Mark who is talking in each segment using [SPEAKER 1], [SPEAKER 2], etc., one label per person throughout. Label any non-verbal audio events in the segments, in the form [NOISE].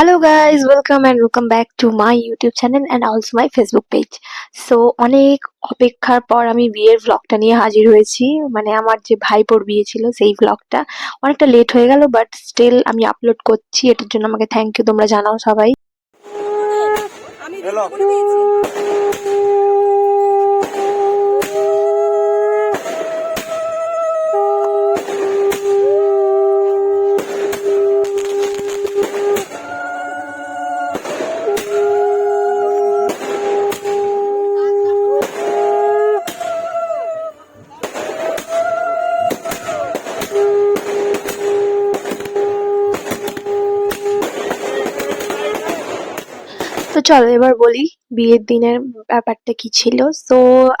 [SPEAKER 1] Hello guys welcome and welcome back to my YouTube channel and also my Facebook page so অনেক অপেক্ষার পর আমি বিয়ের ভ্লগটা নিয়ে হাজির হয়েছি। মানে আমার যে ভাইপোর বিয়ে ছিল, সেই ভ্লগটা অনেকটা লেট হয়ে গেল বাট স্টিল আমি আপলোড করছি। এটার জন্য আমাকে থ্যাংক ইউ তোমরা জানাও সবাই। চলো এবার বলি বিয়ের দিনের ব্যাপারটা কি ছিল। তো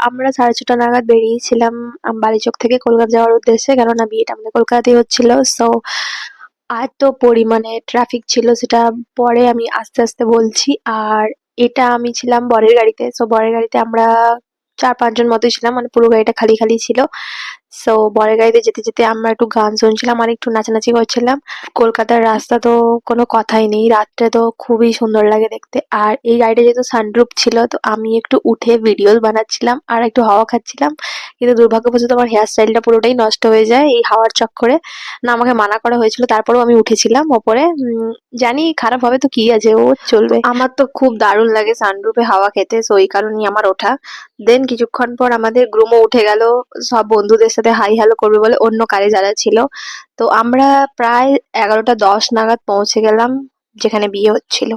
[SPEAKER 1] আমরা সাড়ে ছটা নাগাদ বেরিয়েছিলাম বালিচক থেকে কলকাতা যাওয়ার উদ্দেশ্যে, কেননা বিয়েটা আমাদের কলকাতাতেই হচ্ছিল। সো এত পরিমাণে ট্রাফিক ছিল, সেটা পরে আমি আস্তে আস্তে বলছি। আর এটা আমি ছিলাম বরের গাড়িতে। সো বরের গাড়িতে আমরা চার পাঁচজন মতোই ছিলাম মানে পুরো গাড়িটা খালি খালি ছিল। সো বরের গাড়িতে যেতে যেতে আমরা একটু গান শুনছিলাম, আর একটু নাচানাচি করছিলাম। কলকাতার রাস্তা তো কোনো কথাই নেই রাত্রে তো খুবই সুন্দর লাগে দেখতে। আর এই গাড়িটা যেহেতু সানরুফ ছিল, তো আমি একটু উঠে ভিডিওস বানাচ্ছিলাম আর একটু হাওয়া খাচ্ছিলাম। কিন্তু দুর্ভাগ্যবশত আমার হেয়ার স্টাইলটা পুরোটাই নষ্ট হয়ে যায় এই হাওয়ার চক্করে। না, আমাকে মানা করা হয়েছিল, তারপরেও আমি উঠেছিলাম ওপরে। জানি খারাপ হবে তো কি আছে, ও চলবে। আমার তো খুব দারুণ লাগে সানরুফে হাওয়া খেতে সো এই কারণেই আমার ওঠা। দেন কিছুক্ষণ পর আমাদের গ্রুমও উঠে গেল, সব বন্ধুদের সাথে হাই হ্যালো করবে বলে অন্য কারে যারা ছিল। তো আমরা প্রায় এগারোটা দশ নাগাদ পৌঁছে গেলাম, যেখানে বিয়ে হচ্ছিল।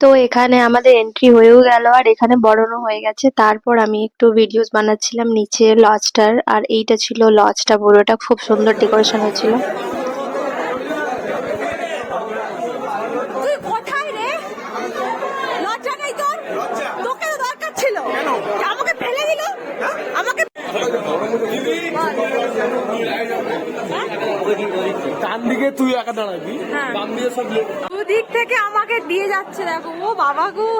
[SPEAKER 1] তো এখানে আমাদের এন্ট্রি হয়েও গেল আর এখানে বড়নো হয়ে গেছে। তারপর আমি একটু ভিডিওস বানাচ্ছিলাম নিচে লজটার আর এইটা ছিল লজটা পুরোটা খুব সুন্দর ডেকোরেশন হয়েছিল
[SPEAKER 2] তুই কোথায় রে লজ্জা নেই তোর তোকে তো দরকার ছিল আমাকে ফেলে দিল আমাকে
[SPEAKER 3] ডান দিকে তুই একা দাঁড়াবি।
[SPEAKER 2] হ্যাঁ।
[SPEAKER 3] বাম দিকে সব
[SPEAKER 2] দুদিক থেকে আমাকে দিয়ে যাচ্ছে দেখো। ও বাবা গো।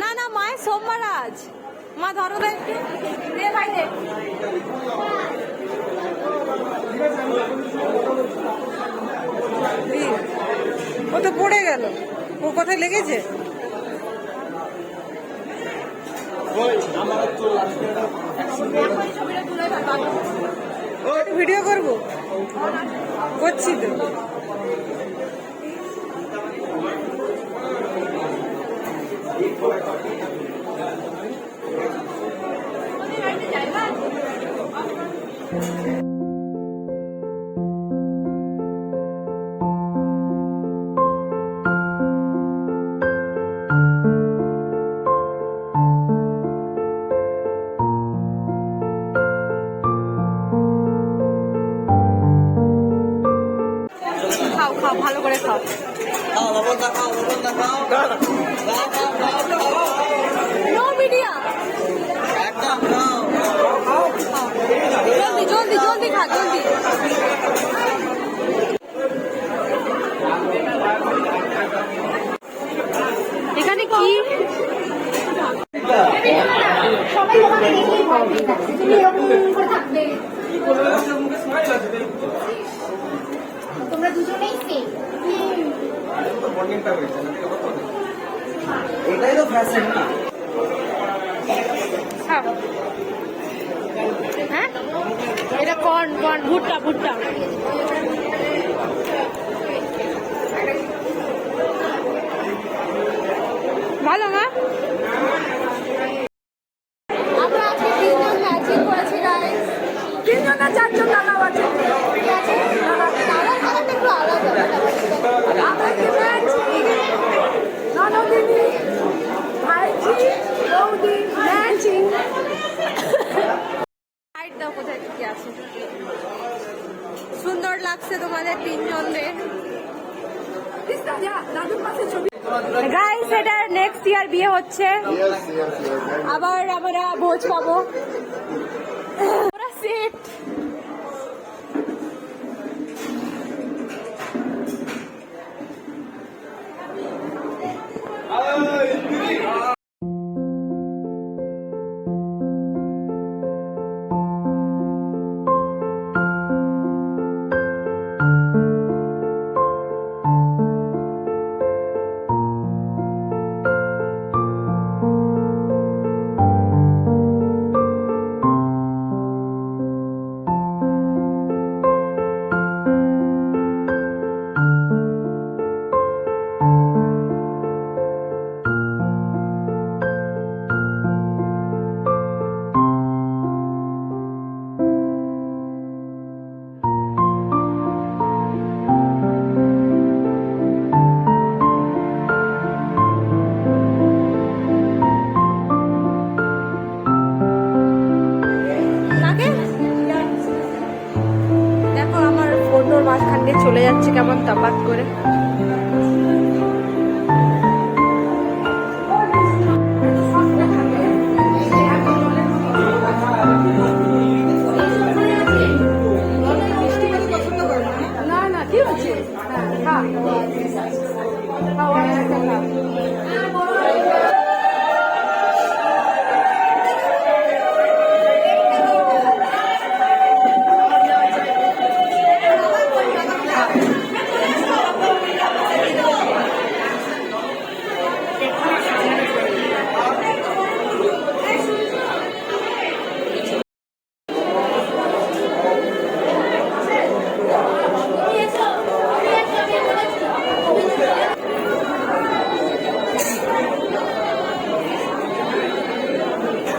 [SPEAKER 2] না না মায়ের সোমবার আজ মা ধরো তো দে ভাই দে।
[SPEAKER 4] ও তো পড়ে গেল। ও কোথায় লেগেছে?
[SPEAKER 2] ভিডিও করব? করছি তো। খাও
[SPEAKER 5] এটাই তো ফ্যাশন না।
[SPEAKER 2] হ্যাঁ। এটা কর্ন কর্ন ভুট্টা ভুট্টা। ভালো মা
[SPEAKER 4] আমরা আজকে তিনজন ম্যাচিং করেছি গাইস
[SPEAKER 2] তিনজন না চারজন দাদা আছে
[SPEAKER 4] ঠিক আছে তারা খাবারটা একটু আলাদা
[SPEAKER 2] আমরা কি ম্যাচিং ননদিনী ভাইজি বৌদি ম্যাচিং হাইট দাও কোথায় কি আছে? সুন্দর লাগছে তোমাদের তিনজনদের গাইস এটা নেক্সট ইয়ার বিয়ে হচ্ছে। আবার আমরা ভোজ পাবো সেট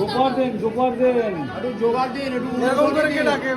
[SPEAKER 3] জোপার দেন জোপার দেন একটু জোগাড় দিন একটু করে কে ডাকে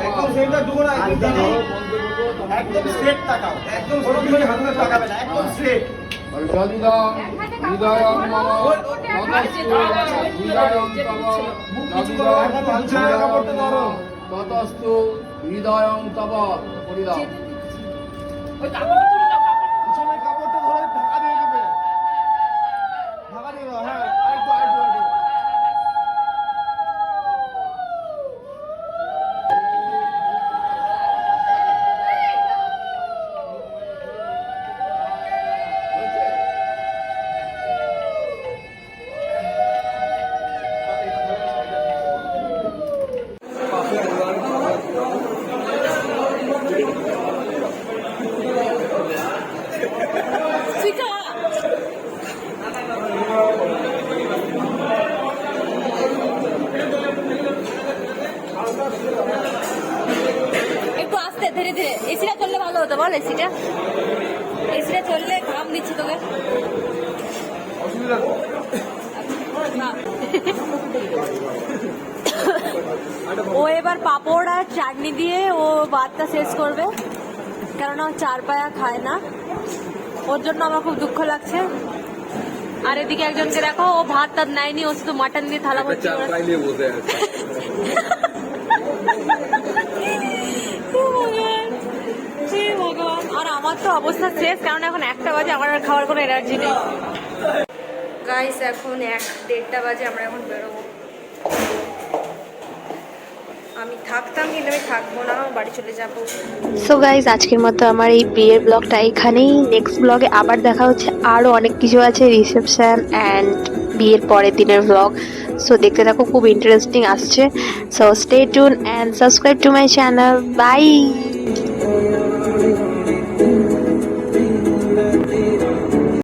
[SPEAKER 5] একদম সেটা দেবো না একদম স্ট্রেট টাকা। একদম কোনো কিছু হাতে টাকাবে না একদম স্ট্রেট
[SPEAKER 6] হৃদয় ততস্তু হৃদয়ং তব জলিদাম
[SPEAKER 2] ভালো হতো বল এসিটা এসিটা চললে ঘাম দিচ্ছে তোকে। ও এবার পাপড় আর চাটনি দিয়ে ও ভাতটা শেষ করবে কেননা ও চার পায়া খায় না। ওর জন্য আমার খুব দুঃখ লাগছে। আর এদিকে একজনকে দেখো ও ভাত টাত নেয়নি ও শুধু মাটন দিয়ে থালা ভর্তি করে [LAUGHS] হে ভগবান। আর আমার তো অবস্থা শেষ, কারণ এখন একটা বাজে, আমার আর খাওয়ার কোনো এনার্জি নেই। গাইস এখন এক, দেড়টা বাজে, আমরা এখন বেরোবো। আমি থাকতাম, কিন্তু থাকব না, বাড়ি
[SPEAKER 1] সো গাইজ আজকের মতো আমার এই বিয়ের ব্লগটা এখানেই। নেক্সট ব্লগে আবার দেখা হচ্ছে। আরও অনেক কিছু আছে রিসেপশন অ্যান্ড বিয়ের পরের দিনের ব্লগ সো দেখতে থাকো, খুব ইন্টারেস্টিং আসছে। So stay tune and subscribe to my channel bye